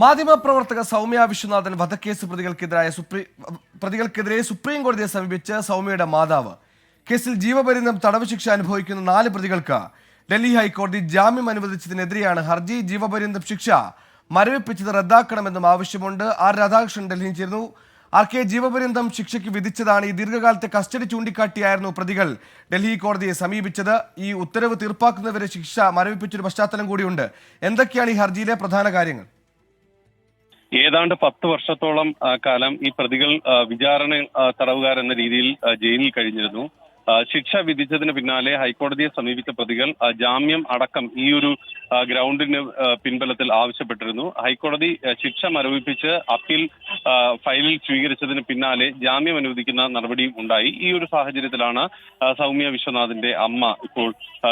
മാധ്യമപ്രവർത്തക സൗമ്യ വിശ്വനാഥൻ വധക്കേസ് പ്രതികൾക്കെതിരായ സുപ്രീം പ്രതികൾക്കെതിരെ സുപ്രീം കോടതിയെ സമീപിച്ച സൗമ്യയുടെ മാതാവ്. കേസിൽ ജീവപര്യന്തം തടവ് ശിക്ഷ അനുഭവിക്കുന്ന നാല് പ്രതികൾക്ക് ഡൽഹി ഹൈക്കോടതി ജാമ്യം അനുവദിച്ചതിനെതിരെയാണ് ഹർജി ജീവപര്യന്തം ശിക്ഷ മരവിപ്പിച്ചത് റദ്ദാക്കണമെന്നും ആവശ്യമുണ്ട്. ആർ രാധാകൃഷ്ണൻ ഡൽഹിയിൽ ചേർന്നു ആർ കെ ജീവപര്യന്തം ശിക്ഷയ്ക്ക് വിധിച്ചതാണ് ഈ ദീർഘകാലത്തെ കസ്റ്റഡി ചൂണ്ടിക്കാട്ടിയായിരുന്നു പ്രതികൾ ഡൽഹി കോടതിയെ സമീപിച്ചത്. ഈ ഉത്തരവ് തീർപ്പാക്കുന്നവരെ ശിക്ഷ മരവിപ്പിച്ചൊരു പശ്ചാത്തലം കൂടിയുണ്ട്. എന്തൊക്കെയാണ് ഈ ഹർജിയിലെ പ്രധാന കാര്യങ്ങൾ? ഏതാണ്ട് പത്ത് വർഷത്തോളം കാലം ഈ പ്രതികൾ വിചാരണ തടവുകാരെന്ന രീതിയിൽ ജയിലിൽ കഴിഞ്ഞിരുന്നു. ശിക്ഷ വിധിച്ചതിന് പിന്നാലെ ഹൈക്കോടതിയെ സമീപിച്ച പ്രതികൾ ജാമ്യം അടക്കം ഈ ഒരു ഗ്രൗണ്ടിന് പിൻബലത്തിൽ ആവശ്യപ്പെട്ടിരുന്നു. ഹൈക്കോടതി ശിക്ഷ മരവിപ്പിച്ച് അപ്പീൽ ഫയലിൽ സ്വീകരിച്ചതിന് പിന്നാലെ ജാമ്യം അനുവദിക്കുന്ന നടപടിയും ഉണ്ടായി. ഈ ഒരു സാഹചര്യത്തിലാണ് സൗമ്യ വിശ്വനാഥിന്റെ അമ്മ ഇപ്പോൾ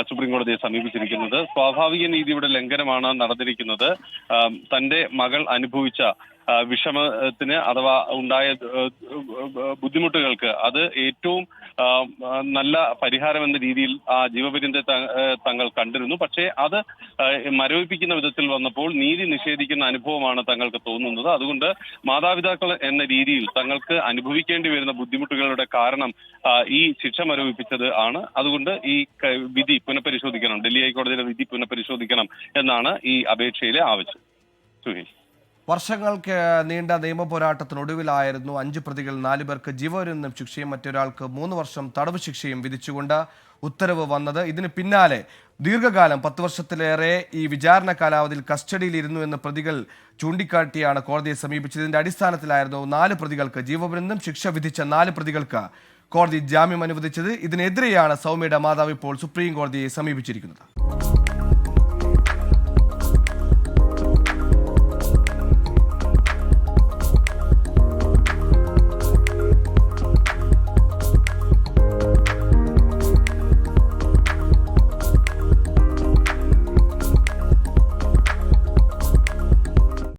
സുപ്രീം കോടതിയെ സമീപിച്ചിരിക്കുന്നത്. സ്വാഭാവിക നീതിയുടെ ലംഘനമാണ് നടന്നിരിക്കുന്നത്. തന്റെ മകൾ അനുഭവിച്ച വിഷമത്തിന് അഥവാ ഉണ്ടായ ബുദ്ധിമുട്ടുകൾക്ക് അത് ഏറ്റവും നല്ല പരിഹാരം എന്ന രീതിയിൽ ആ ജീവപര്യന്ത തങ്ങൾ കണ്ടിരുന്നു. പക്ഷേ അത് മരവിപ്പിക്കുന്ന വിധത്തിൽ വന്നപ്പോൾ നീതി നിഷേധിക്കുന്ന അനുഭവമാണ് തങ്ങൾക്ക് തോന്നുന്നത്. അതുകൊണ്ട് മാതാപിതാക്കൾ എന്ന രീതിയിൽ തങ്ങൾക്ക് അനുഭവിക്കേണ്ടി വരുന്ന ബുദ്ധിമുട്ടുകളുടെ കാരണം ഈ ശിക്ഷ മരവിപ്പിച്ചത് ആണ്. അതുകൊണ്ട് ഈ വിധി പുനഃപരിശോധിക്കണം. ഡൽഹി ഹൈക്കോടതിയുടെ വിധി പുനഃപരിശോധിക്കണം എന്നാണ് ഈ അപേക്ഷയിലെ ആവശ്യം. സുഹേഷ്. വർഷങ്ങൾക്ക് നീണ്ട നിയമ പോരാട്ടത്തിനൊടുവിലായിരുന്നു അഞ്ച് പ്രതികൾ നാലു പേർക്ക് ജീവപര്യന്തം ശിക്ഷയും മറ്റൊരാൾക്ക് മൂന്ന് വർഷം തടവ് ശിക്ഷയും വിധിച്ചുകൊണ്ട് ഉത്തരവ് വന്നത്. ഇതിന് പിന്നാലെ ദീർഘകാലം പത്ത് വർഷത്തിലേറെ ഈ വിചാരണ കാലാവധിയിൽ കസ്റ്റഡിയിലിരുന്നു എന്ന് പ്രതികൾ ചൂണ്ടിക്കാട്ടിയാണ് കോടതിയെ സമീപിച്ചത്. ഇതിന്റെ അടിസ്ഥാനത്തിലായിരുന്നു നാല് പ്രതികൾക്ക് ജീവപര്യന്തം ശിക്ഷ വിധിച്ച നാല് പ്രതികൾക്ക് കോടതി ജാമ്യം അനുവദിച്ചത്. ഇതിനെതിരെയാണ് സൗമ്യയുടെ മാതാവ് ഇപ്പോൾ സുപ്രീം കോടതിയെ സമീപിച്ചിരിക്കുന്നത്.